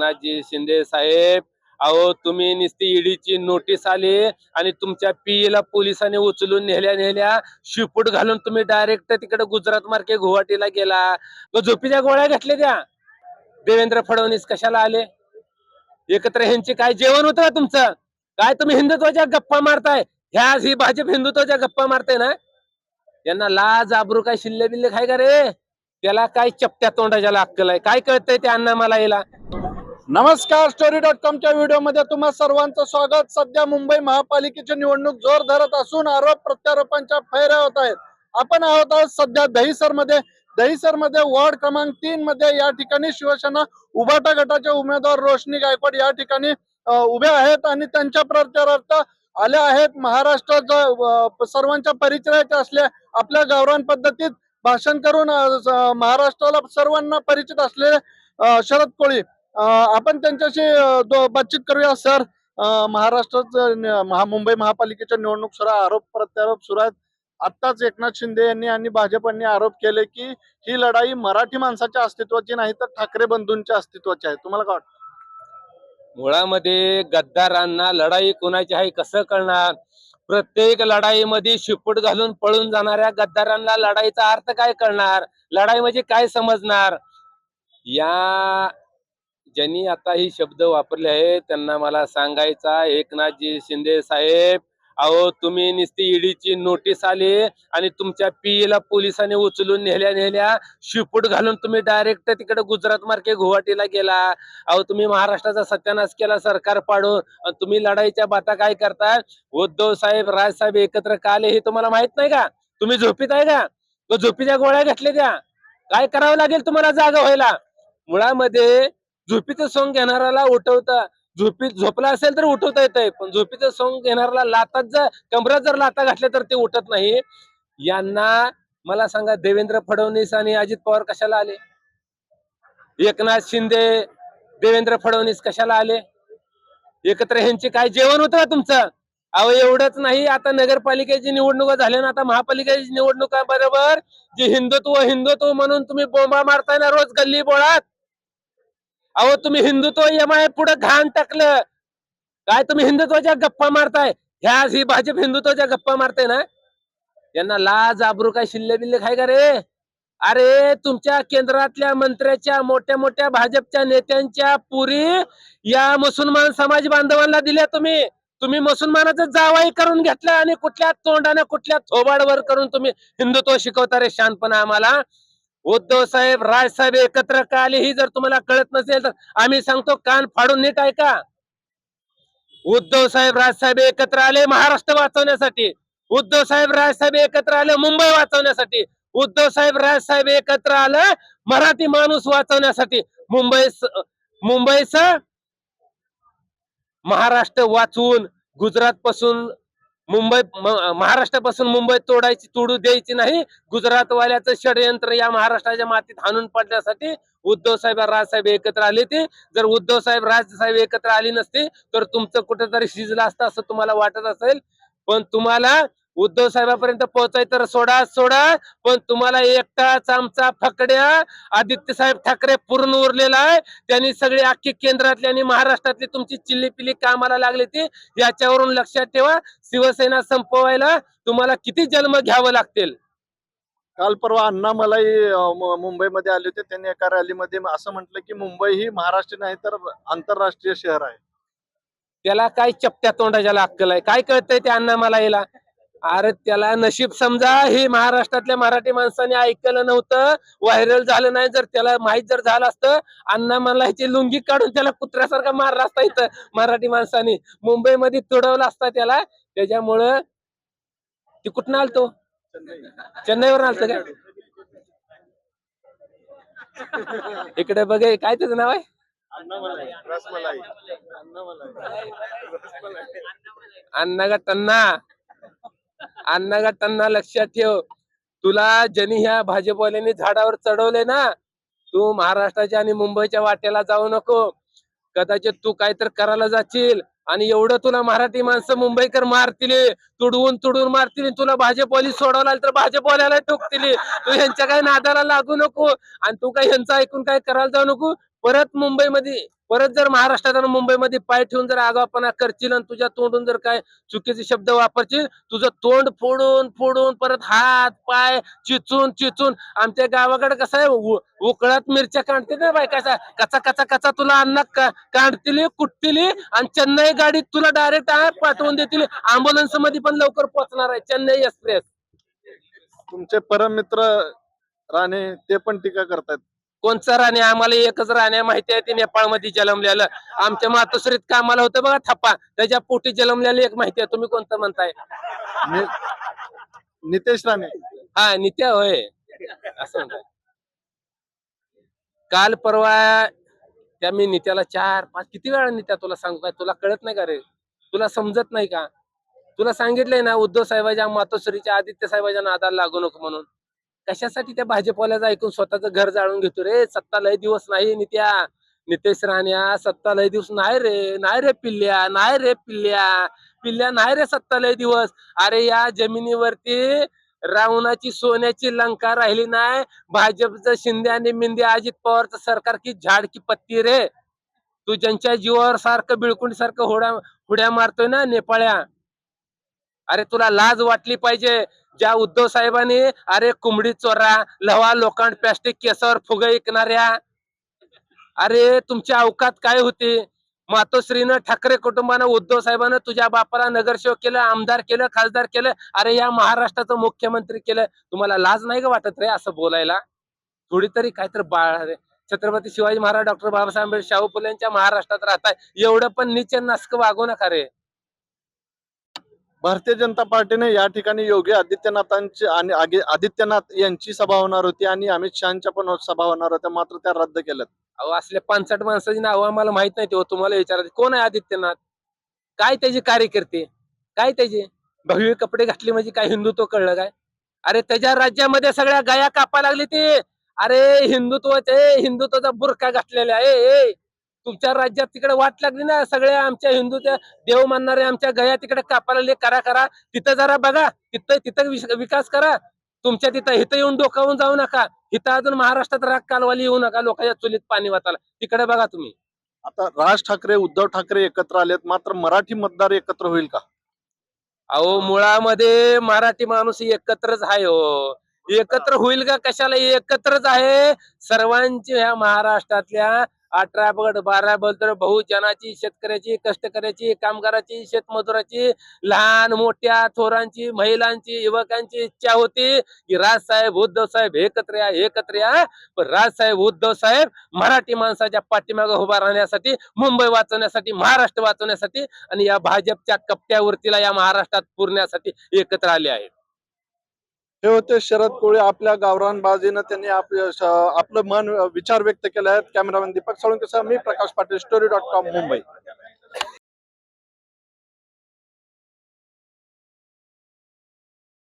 एकनाथजी शिंदे साहेब अहो तुम्ही नुसती ईडीची नोटीस आली आणि तुमच्या पीईला पोलिसांनी उचलून नेल्या नेल्या शिपूट घालून तुम्ही डायरेक्ट तिकडे गुजरात मार्के गुवाहाटीला गेला. झोपीच्या गोळ्या घातल्या त्या. देवेंद्र फडणवीस कशाला आले? एकत्र ह्यांचे काय जेवण होतं का तुमचं? काय तुम्ही हिंदुत्वाच्या गप्पा मारताय? ह्या ही भाजप हिंदुत्वाच्या गप्पा मारताय ना? यांना लाज आबरू काय शिल्ले बिल्ले खाय का रे? त्याला काय चपट्या तोंडाच्या अक्कल आहे? काय कळतंय ते अण्णा मला याला? नमस्कार स्टोरी डॉट कॉमच्या व्हिडिओमध्ये तुम्हा सर्वांचं स्वागत. सध्या मुंबई महापालिकेची निवडणूक जोर धरत असून आरोप प्रत्यारोपांच्या फैऱ्या होत आहेत. आपण आहोत आज सध्या दहिसरमध्ये दहिसरमध्ये वॉर्ड क्रमांक तीन मध्ये या ठिकाणी शिवसेना उभाटा गटाचे उमेदवार रोशनी गायकवाड या ठिकाणी उभे आहेत आणि त्यांच्या प्रचारार्थ आल्या आहेत. महाराष्ट्र सर्वांच्या परिचयाचे असले आपल्या गावरान पद्धतीत भाषण करून महाराष्ट्राला सर्वांना परिचित असलेले शरद कोळी. आपण त्यांच्याशी बातचीत करूया. सर महाराष्ट्रात महा मुंबई महापालिकेच्या निवडणूक सुरू आरोप प्रत्यारोप सुरू आहेत. आत्ताच एकनाथ शिंदे यांनी आणि भाजपांनी आरोप केले की ही लढाई मराठी माणसाच्या अस्तित्वाची नाही तर ठाकरे बंधूंच्या अस्तित्वाची आहे. तुम्हाला काय वाटतं? मुळामध्ये गद्दारांना लढाई कोणाची आहे कसं कळणार? प्रत्येक लढाईमध्ये शिपूट घालून पळून जाणाऱ्या गद्दारांना लढाईचा अर्थ काय कळणार? लढाई म्हणजे काय समजणार? या ज्यांनी आता ही शब्द वापरले आहेत त्यांना मला सांगायचा एकनाथजी शिंदे साहेब अहो तुम्ही नुसती ईडीची नोटीस आली आणि तुमच्या पीईला पोलिसांनी उचलून नेल्या नेल्या शिपूट घालून तुम्ही डायरेक्ट तिकडे गुजरात मार्के गुवाहाटीला गेला. अहो तुम्ही महाराष्ट्राचा सत्यानाश केला सरकार पाडून. आणि तुम्ही लढाईच्या बाता काय करताय उद्धव साहेब राजसाहेब एकत्र का आले हे तुम्हाला माहीत नाही का? तुम्ही झोपीत आहे का? झोपीच्या गोळ्या घातल्या त्या. काय करावं लागेल तुम्हाला जागा व्हायला? मुळामध्ये झोपीचं सोंग घेणाऱ्याला उठवता झोपीत झोपला असेल तर उठवता येतंय पण झोपीचं सोंग घेणाऱ्याला लातात जर कमरात जर लाता घातल्या तर ते उठत नाही. यांना मला सांगा देवेंद्र फडणवीस आणि अजित पवार कशाला आले? एकनाथ शिंदे देवेंद्र फडणवीस कशाला आले? एकत्र ह्यांचे काय जेवण होतं का तुमचं? अहो एवढंच नाही आता नगरपालिकेची निवडणुका झाल्या ना आता महापालिकेची निवडणुका बरोबर जे हिंदुत्व हिंदुत्व म्हणून तुम्ही बोंबा मारताय ना रोज गल्ली बोळात अहो तुम्ही हिंदुत्व एमआय पुढे घाण टाकलं. काय तुम्ही हिंदुत्वाच्या गप्पा मारताय? ह्या ही भाजप हिंदुत्वाच्या गप्पा मारताय ना? यांना लाज आबरू काय शिल्ले बिल्ले काय का रे? अरे तुमच्या केंद्रातल्या मंत्र्याच्या मोठ्या मोठ्या भाजपच्या नेत्यांच्या पुरी या मुसलमान समाज बांधवांना दिल्या तुम्ही. तुम्ही मुसलमानाचं जावाई करून घेतलं आणि कुठल्या तोंडाने कुठल्या थोबाडवर करून तुम्ही हिंदुत्व शिकवता रे शानपणा आम्हाला? उद्धव साहेब राजसाहेब एकत्र का आले ही जर तुम्हाला कळत नसेल तर आम्ही सांगतो कान फाडून नीट ऐका. उद्धव साहेब राजसाहेब एकत्र आले महाराष्ट्र वाचवण्यासाठी. उद्धव साहेब राजसाहेब एकत्र आले मुंबई वाचवण्यासाठी. उद्धव साहेब राजसाहेब एकत्र आलं मराठी माणूस वाचवण्यासाठी. मुंबई मुंबईच महाराष्ट्र वाचवून गुजरात पासून मुंबई महाराष्ट्रापासून मुंबई तोडायची तोडू द्यायची नाही. गुजरातवाल्याचं षडयंत्र या महाराष्ट्राच्या मातीत हाणून पडण्यासाठी उद्धव साहेब राजसाहेब एकत्र आले ते जर उद्धव साहेब राजसाहेब एकत्र आली नसते तर तुमचं कुठेतरी शिजलं असतं असं तुम्हाला वाटत असेल. पण तुम्हाला उद्धव साहेबापर्यंत पोहोचायचं तर सोडा सोडा. पण तुम्हाला एकटाच आमचा फकड्या आदित्य साहेब ठाकरे पूर्ण उरलेला आहे. त्यांनी सगळी अख्खी केंद्रातली आणि महाराष्ट्रातली तुमची चिल्ली पिल्ली कामाला लागली ती. याच्यावरून लक्षात ठेवा शिवसेना संपवायला तुम्हाला किती जन्म घ्यावं लागतील? काल परवा अण्णा मलाई अ, मु- मुंबईमध्ये आले होते. त्यांनी एका रॅलीमध्ये असं म्हटलं की मुंबई ही महाराष्ट्र नाही तर आंतरराष्ट्रीय शहर आहे. त्याला काय चपट्या तोंडाच्या अक्कल आहे? काय कळतंय ते अण्णा मला याला अरे त्याला नशीब समजा हे महाराष्ट्रातल्या मराठी माणसाने ऐकलं नव्हतं व्हायरल झालं नाही जर त्याला माहीत जर झालं असतं अण्णा मला ह्याची लुंगी काढून त्याला कुत्र्यासारखा मारला असता इथं मराठी माणसाने. मुंबईमध्ये तुडवला असता त्याला त्याच्यामुळं ते कुठं आलतो? चेन्नईवर आलतं का? इकडे बघ काय त्याचं नाव आहे? अण्णा का टन्ना अण्णा का लक्षात ठेव. तुला ज्यांनी ह्या भाजपवाल्यांनी झाडावर चढवले ना तू महाराष्ट्राच्या आणि मुंबईच्या वाट्याला जाऊ नको. कदाचित तू काहीतरी करायला जाशील आणि एवढं तुला मराठी माणसं मुंबईकर मारतील तुडवून तुडवून मारतील तुला भाजपवाली सोडवला तर भाजपवाल्याला ठोकतील. तू ह्यांच्या काही नादाला लागू नको आणि तू काही ह्यांचं ऐकून काय करायला जाऊ नको. परत मुंबईमध्ये परत जर महाराष्ट्रात आणि मुंबईमध्ये पाय ठेवून जर आगावपणा करशील आणि तुझ्या तोंडून जर काय चुकीचे शब्द वापरशील तुझं तोंड फोडून फोडून परत हात पाय चिचून चिचून आमच्या गावाकडे कसं आहे उकळात मिरच्या काढते ना बाय कसा कचा कचा कचा तुला अन्न का- काढतील कुटतील आणि चेन्नई गाडीत तुला डायरेक्ट पाठवून देतील. अँब्युलन्समध्ये पण लवकर पोहोचणार आहे चेन्नई एक्सप्रेस तुमचे परम मित्र राणे ते पण टीका करतात कोणचं राणे? आम्हाला एकच राणे माहिती आहे ते नेपाळमध्ये जन्मलेलं. आमच्या मातोश्रीत कामाला होतं बघा थप्पा त्याच्या पोटी जन्मलेलं एक माहिती आहे. तुम्ही कोणतं म्हणताय? नि- नितेश राणे. हा नित्या होय. असं म्हणताय. काल परवा त्या मी नित्याला चार पाच किती वेळा नित्या तुला सांगू काय तुला कळत नाही का रे? तुला समजत नाही का? तुला सांगितलंय ना उद्धव साहेबाच्या मातोश्रीच्या आदित्य साहेबाच्या नादाला लागू नको म्हणून. कशासाठी त्या भाजपवाल्याचं ऐकून स्वतःच घर जाळून घेतो रे? सत्ता लय दिवस नाही नित्या. नितेश राण्या सत्ता लय दिवस नाही रे नाही रे पिल्ल्या नाही रे पिल्ल्या. पिल्ल्या नाही रे सत्ता लय दिवस. अरे या जमिनीवरती रावणाची सोन्याची लंका राहिली नाही. भाजपचं शिंदे आणि मिंदे अजित पवारचं सरकार की झाड की पत्ती रे? तू ज्यांच्या जीवावर सारखं बिळकुंड सारखं होड्या हुड्या मारतोय ना नेपाळ्या. अरे तुला लाज वाटली पाहिजे. ज्या उद्धव साहेबांनी अरे कुंबडी चोरा लवा लोखंड प्लास्टिक केसावर फुग ऐकणाऱ्या अरे तुमची अवकात काय होती? मातोश्रीनं ठाकरे कुटुंबानं उद्धव साहेबानं तुझ्या बापाला नगरसेवक केलं आमदार केलं खासदार केलं अरे या महाराष्ट्राचं मुख्यमंत्री केलं. तुम्हाला लाज नाही का वाटत रे असं बोलायला? थोडी तरी काहीतरी बाळ रे छत्रपती शिवाजी महाराज डॉक्टर बाबासाहेब आंबेडकर शाहू फुले यांच्या महाराष्ट्रात राहताय. एवढं पण निचे नास्क वागू नका रे. भारतीय जनता पार्टीने या ठिकाणी योगी आदित्यनाथांची आणि आदित्यनाथ यांची सभा होणार होती आणि अमित शहाच्या पण सभा होणार होत्या मात्र त्या रद्द केल्यात. अहो असल्या पानसट माणसाची नावं आम्हाला माहीत नाही तेव्हा तुम्हाला विचारायचं कोण आहे आदित्यनाथ? काय त्याचे कार्यकर्ते? काय त्याचे? भगवे कपडे घातले म्हणजे काय हिंदुत्व कळलं काय? अरे त्याच्या राज्यामध्ये सगळ्या गाया कापा लागली ते. अरे हिंदुत्वाचे हिंदुत्वाचा बुरखा घातलेला आहे तुमच्या राज्यात तिकडे वाट लागली ना सगळ्या आमच्या हिंदूच्या देव मानणारे आमच्या गया तिकडे कापा लागले करा करा. तिथं जरा बघा तिथं तिथं विकास करा. तुमच्या तिथं इथं येऊन डोकावून जाऊ नका. इथं अजून महाराष्ट्रात राग कालवाली येऊ नका लोकांच्या चुलीत पाणी वाचायला तिकडे बघा तुम्ही. आता राज ठाकरे उद्धव ठाकरे एकत्र आलेत मात्र मराठी मतदार एकत्र होईल का? अहो मुळामध्ये मराठी माणूस एकत्रच आहे हो. एकत्र होईल का कशाला? एकत्रच आहे. सर्वांची ह्या महाराष्ट्रातल्या अठरा पगड बारा बलतर बहुजनाची शेतकऱ्याची कष्टकऱ्याची कामगाराची शेतमजुराची लहान मोठ्या थोरांची महिलांची युवकांची इच्छा होती की राजसाहेब उद्धव साहेब एकत्र या एकत्र या. पण राजसाहेब उद्धव साहेब मराठी माणसाच्या पाठीमागे उभा राहण्यासाठी मुंबई वाचवण्यासाठी महाराष्ट्र वाचवण्यासाठी आणि या भाजपच्या कपट्यावरतीला या महाराष्ट्रात पुरण्यासाठी एकत्र आले आहेत. हे होते शरद कोळी आपल्या गावरान बाजीनं त्यांनी आपलं आपलं मन विचार व्यक्त केले आहेत. कॅमेरामॅन दीपक साळुंकेसह मी Prakash Patil story dot com Mumbai.